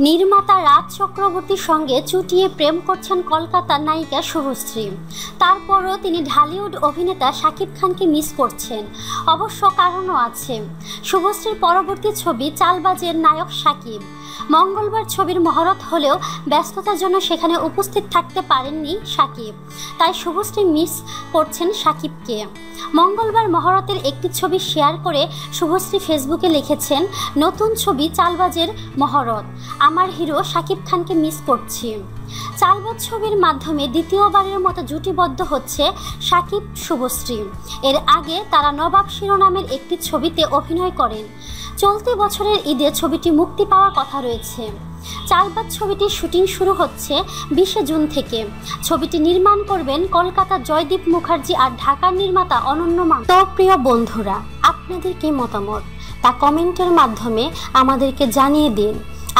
নির্মাতা রাজ চক্রবর্তীর সঙ্গে চুটিয়ে প্রেম করছেন কলকাতার নায়িকা শুভশ্রী। তারপরও তিনি ঢালিউড অভিনেতা শাকিব খানকে মিস করছেন। অবশ্য কারণও আছে। শুভশ্রীর পরবর্তী ছবি চালবাজের নায়ক শাকিব। মঙ্গলবার ছবির মহরত হলেও ব্যস্ততার জন্য সেখানে উপস্থিত থাকতে পারেননি শাকিব। তাই শুভশ্রী মিস করছেন শাকিবকে। মঙ্গলবার মহরতের একটি ছবি শেয়ার করে শুভশ্রী ফেসবুকে লিখেছেন, নতুন ছবি চালবাজের মহরত। আমার হিরো শাকিব খানকে মিস করছি। চালবাজ ছবির মাধ্যমে দ্বিতীয়বারের মতো জুটিবদ্ধ হচ্ছে সাকিব শুভশ্রী। এর আগে তারা নবাব শিরোনামের একটি ছবিতে অভিনয় করেন। চলতি বছরের ঈদে ছবিটি মুক্তি পাওয়ার কথা রয়েছে। চালবাজ ছবিটির শুটিং শুরু হচ্ছে বিশে জুন থেকে। ছবিটি নির্মাণ করবেন কলকাতা জয়দীপ মুখার্জি আর ঢাকার নির্মাতা অনন্য মান প্রিয় বন্ধুরা, আপনাদের কি মতামত? তা কমেন্টের মাধ্যমে আমাদেরকে জানিয়ে দিন।